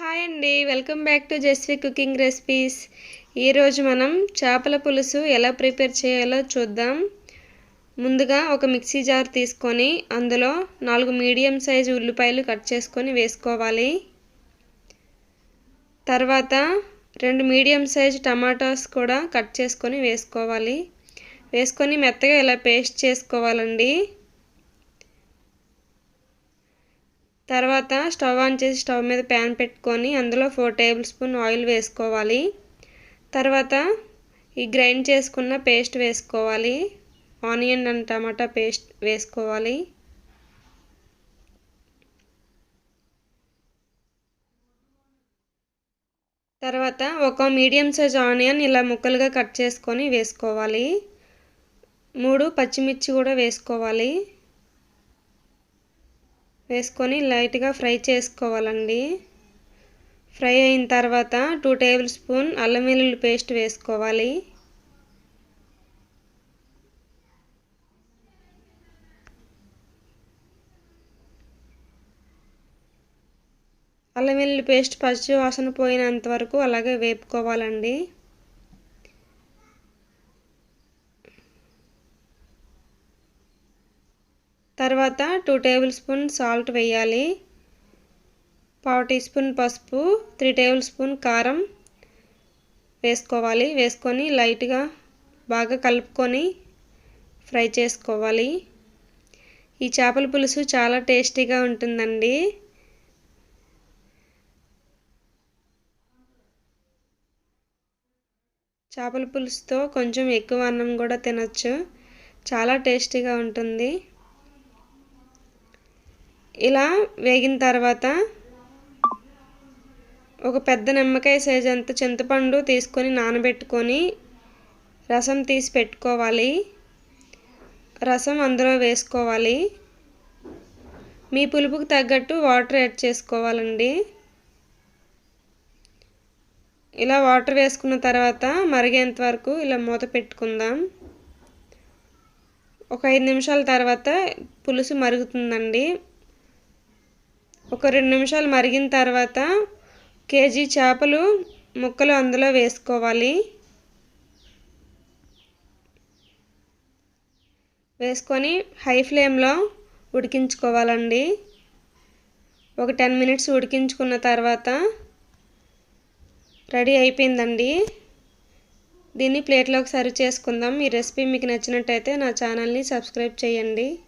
Hi అండి welcome back to Jasvi cooking recipes ఈరోజు మనం చేపల పులుసు ఎలా ప్రిపేర్ చేయాలో చూద్దాం. ముందుగా ఒక మిక్సీ జార్ తీసుకొని అందులో నాలుగు మీడియం సైజు ఉల్లిపాయలు కట్ చేసుకొని వేసుకోవాలి. తర్వాత రెండు మీడియం సైజు టమాటాస్ కూడా కట్ చేసుకొని వేసుకోవాలి. వేసుకొని మెత్తగా ఇలా పేస్ట్ చేసుకోవాలండి. తర్వాత స్టవ్ ఆన్ చేసి స్టవ్ మీద ప్యాన్ పెట్టుకొని అందులో ఫోర్ టేబుల్ స్పూన్ ఆయిల్ వేసుకోవాలి. తర్వాత ఈ గ్రైండ్ చేసుకున్న పేస్ట్ వేసుకోవాలి. ఆనియన్ అండ్ టమాటా పేస్ట్ వేసుకోవాలి. తర్వాత ఒక మీడియం సైజ్ ఆనియన్ ఇలా ముక్కలుగా కట్ చేసుకొని వేసుకోవాలి. మూడు పచ్చిమిర్చి కూడా వేసుకోవాలి. వేసుకొని లైట్గా ఫ్రై చేసుకోవాలండి. ఫ్రై అయిన తర్వాత టూ టేబుల్ స్పూన్ అల్లం వెల్లుల్లి పేస్ట్ వేసుకోవాలి. అల్లం వెల్లుల్లి పేస్ట్ పచ్చి వాసన పోయినంత వరకు అలాగే వేపుకోవాలండి. తర్వాత టూ టేబుల్ స్పూన్ సాల్ట్ వేయాలి. పావు టీ స్పూన్ పసుపు త్రీ టేబుల్ స్పూన్ కారం వేసుకోవాలి. వేసుకొని లైట్గా బాగా కలుపుకొని ఫ్రై చేసుకోవాలి. ఈ చేపల పులుసు చాలా టేస్టీగా ఉంటుందండి. చేపల పులుసుతో కొంచెం ఎక్కువ అన్నం కూడా తినచ్చు. చాలా టేస్టీగా ఉంటుంది. ఇలా వేగిన తర్వాత ఒక పెద్ద నిమ్మకాయ సైజ్ అంత చింతపండు తీసుకొని నానబెట్టుకొని రసం తీసి పెట్టుకోవాలి. రసం అందులో వేసుకోవాలి. మీ పులుపుకు తగ్గట్టు వాటర్ యాడ్ చేసుకోవాలండి. ఇలా వాటర్ వేసుకున్న తర్వాత మరిగేంత వరకు ఇలా మూత పెట్టుకుందాం. ఒక ఐదు నిమిషాల తర్వాత పులుసు మరుగుతుందండి. ఒక రెండు నిమిషాలు మరిగిన తర్వాత కేజీ చేపలు ముక్కలు అందులో వేసుకోవాలి. వేసుకొని హై ఫ్లేమ్లో ఉడికించుకోవాలండి. ఒక టెన్ మినిట్స్ ఉడికించుకున్న తర్వాత రెడీ అయిపోయిందండి. దీన్ని ప్లేట్లోకి సర్వ్ చేసుకుందాం. ఈ రెసిపీ మీకు నచ్చినట్టయితే నా ఛానల్ని సబ్స్క్రైబ్ చేయండి.